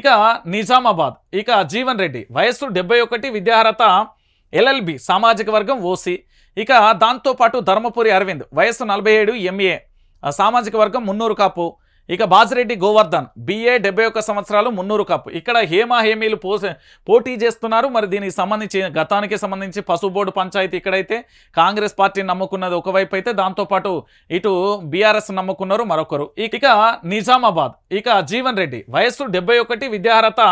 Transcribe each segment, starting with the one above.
ఇక నిజామాబాద్ ఇక జీవన్ రెడ్డి. వయస్సు డెబ్బై ఒకటి విద్యార్హత ఎల్ఎల్బి సామాజిక వర్గం ఓసీ ఇక దాంతోపాటు ధర్మపురి అరవింద్ వయస్సు నలభై ఏడు ఎంఏ. సామాజిక వర్గం మున్నూరు కాపు. ఇక బాజిరెడ్డి గోవర్ధన్ బిఏ డెబ్బై ఒక్క సంవత్సరాలు మున్నూరు కాపు ఇక్కడ హేమా హేమీలు పోసే పోటీ చేస్తున్నారు. మరి దీనికి సంబంధించి గతానికి సంబంధించి పసుపు బోర్డు పంచాయతీ ఇక్కడైతే కాంగ్రెస్ పార్టీని నమ్ముకున్నది ఒకవైపు అయితే దాంతోపాటు ఇటు బీఆర్ఎస్ నమ్ముకున్నారు మరొకరు. ఇక నిజామాబాద్. ఇక జీవన్ రెడ్డి వయస్సు డెబ్బై ఒకటి విద్యార్హత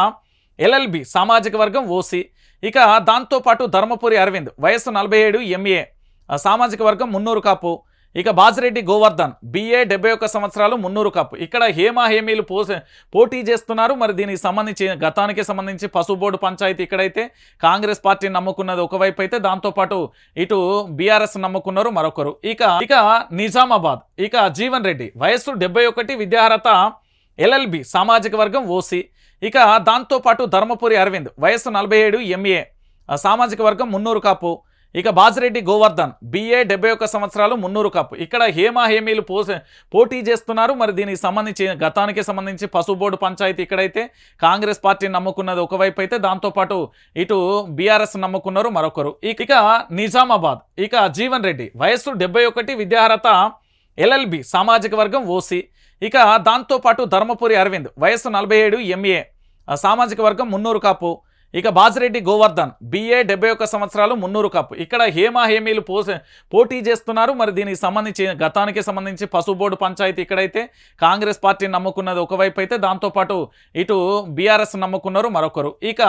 ఎల్ఎల్బి సామాజిక వర్గం ఓసీ ఇక దాంతోపాటు ధర్మపురి అరవింద్ వయస్సు నలభై ఏడు ఎంఏ సామాజిక వర్గం మున్నూరు కాపు ఇక బాజిరెడ్డి గోవర్ధన్ బిఏ డెబ్బై ఒక్క సంవత్సరాలు మున్నూరు కాపు ఇక్కడ హేమా హేమీలు పోసే పోటీ చేస్తున్నారు. మరి దీనికి సంబంధించి గతానికి సంబంధించి పసుపు బోర్డు పంచాయతీ ఇక్కడైతే కాంగ్రెస్ పార్టీని నమ్ముకున్నది ఒకవైపు అయితే దాంతోపాటు ఇటు బీఆర్ఎస్ నమ్ముకున్నారు మరొకరు. ఇక ఇక నిజామాబాద్ ఇక జీవన్ రెడ్డి వయస్సు డెబ్బై ఒకటి విద్యార్హత ఎల్ఎల్బి సామాజిక వర్గం ఓసీ ఇక దాంతోపాటు ధర్మపురి అరవింద్ వయస్సు నలభై ఏడు ఎంఏ సామాజిక వర్గం మున్నూరు కాపు ఇక బాజిరెడ్డి గోవర్ధన్ బిఏ డెబ్బై ఒక్క సంవత్సరాలు మున్నూరు కాపు ఇక్కడ హేమా హేమీలు పోసే పోటీ చేస్తున్నారు. మరి దీనికి సంబంధించి గతానికి సంబంధించి పసుపు బోర్డు పంచాయతీ ఇక్కడైతే కాంగ్రెస్ పార్టీని నమ్ముకున్నది ఒకవైపు అయితే దాంతోపాటు ఇటు బీఆర్ఎస్ నమ్ముకున్నారు మరొకరు. ఇక నిజామాబాద్. ఇక జీవన్ రెడ్డి వయస్సు డెబ్బై ఒకటి విద్యార్హత ఎల్ఎల్బి సామాజిక వర్గం ఓసీ ఇక దాంతోపాటు ధర్మపురి అరవింద్ వయస్సు నలభై ఏడు ఎంఏ సామాజిక వర్గం మున్నూరు కాపు ఇక బాజిరెడ్డి గోవర్ధన్ బిఏ డెబ్బై ఒక్క సంవత్సరాలు మున్నూరు కప్ ఇక్కడ హేమా హేమీలు పోసే పోటీ చేస్తున్నారు. మరి దీనికి సంబంధించి గతానికి సంబంధించి పసుపు బోర్డు పంచాయతీ ఇక్కడైతే కాంగ్రెస్ పార్టీని నమ్ముకున్నది ఒకవైపు అయితే దాంతోపాటు ఇటు బీఆర్ఎస్ నమ్ముకున్నారు మరొకరు. ఇక